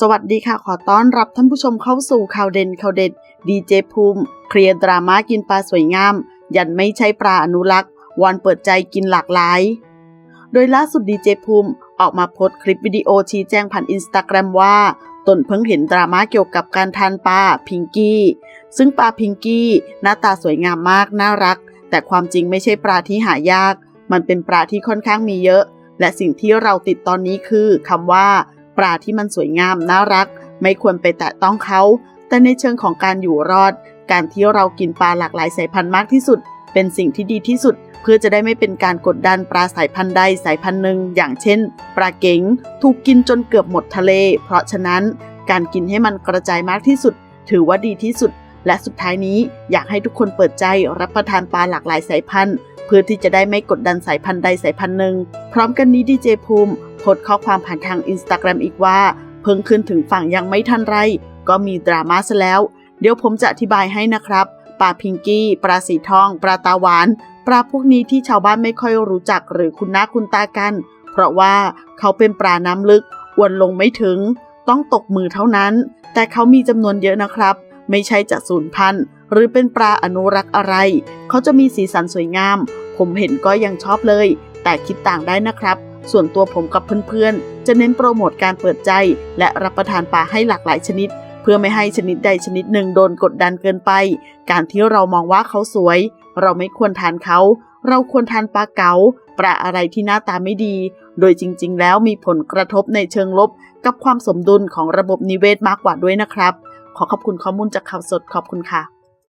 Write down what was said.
สวัสดีค่ะ ขอต้อนรับท่านผู้ชมเข้าสู่ข่าวเด่นข่าวเด็ด ดีเจภูมิ เคลียร์ดราม่ากินปลาสวยงาม ยันไม่ใช่ปลาอนุรักษ์วันเปิดใจกินหลากหลาย โดยล่าสุดดีเจภูมิออกมาโพสต์คลิปวิดีโอชี้แจงผ่านอินสตาแกรมว่า ตนเพิ่งเห็นดราม่าเกี่ยวกับการทานปลาพิงกี้ ซึ่งปลาพิงกี้หน้าตาสวยงามมากน่ารัก แต่ความจริงไม่ใช่ปลาที่หายาก มันเป็นปลาที่ค่อนข้างมีเยอะ และสิ่งที่เราติดตอนนี้คือคำว่า ปลาที่มันสวยงามน่ารัก ไม่ควรไปแตะต้องเขา แต่ในเชิงของการอยู่รอด การที่เรากินปลาหลากหลายสายพันธุ์มากที่สุด เป็นสิ่งที่ดีที่สุด เพื่อจะได้ไม่เป็นการกดดันปลาสายพันธุ์ใดสายพันธุ์หนึ่งอย่างเช่น ปลาเก๋งถูกกินจนเกือบหมดทะเล เพราะฉะนั้นการกินให้มันกระจายมากที่สุด ถือว่าดีที่สุด และสุดท้ายนี้อยากให้ทุกคนเปิดใจรับประทานปลาหลากหลายสายพันธุ์เพื่อที่จะได้ไม่กดดันสายพันธุ์ใดสายพันธุ์หนึ่ง พร้อมกันนี้ดีเจภูมิ พสต์ข้อความผ่านทางอินสตาแกรมอีกว่า เพิ่งขึ้นถึงฝั่งยังไม่ทันไร ก็มีดราม่าซะแล้ว เดี๋ยวผมจะอธิบายให้นะครับปลาพิงกี้ปลาสีทองปลาตาหวานปลาพวกนี้ที่ชาวบ้านไม่ค่อยรู้จักหรือคุณหน้าคุณตากัน เพราะว่าเขาเป็นปลาน้ำลึกอวนลงไม่ถึง ต้องตกมือเท่านั้น แต่เขามีจำนวนเยอะนะครับ ไม่ใช่จะสูญพันธุ์หรือเป็นปลาอนุรักษ์อะไร เขาจะมีสีสันสวยงาม ผมเห็นก็ยังชอบเลย แต่คิดต่างได้นะครับ ส่วนตัวผมกับเพื่อนๆ จะเน้นโปรโมทการเปิดใจ และรับประทานปลาให้หลากหลายชนิด เพื่อไม่ให้ชนิดใดชนิดหนึ่งโดนกดดันเกินไป การที่เรามองว่าเขาสวย เราไม่ควรทานเขา เราควรทานปลาเก๋าปลาอะไรที่หน้าตาไม่ดี โดยจริงๆ แล้วมีผลกระทบในเชิงลบ กับความสมดุลของระบบนิเวศมากกว่าด้วยนะครับ ขอขอบคุณข้อมูลจากข่าวสดขอบคุณค่ะ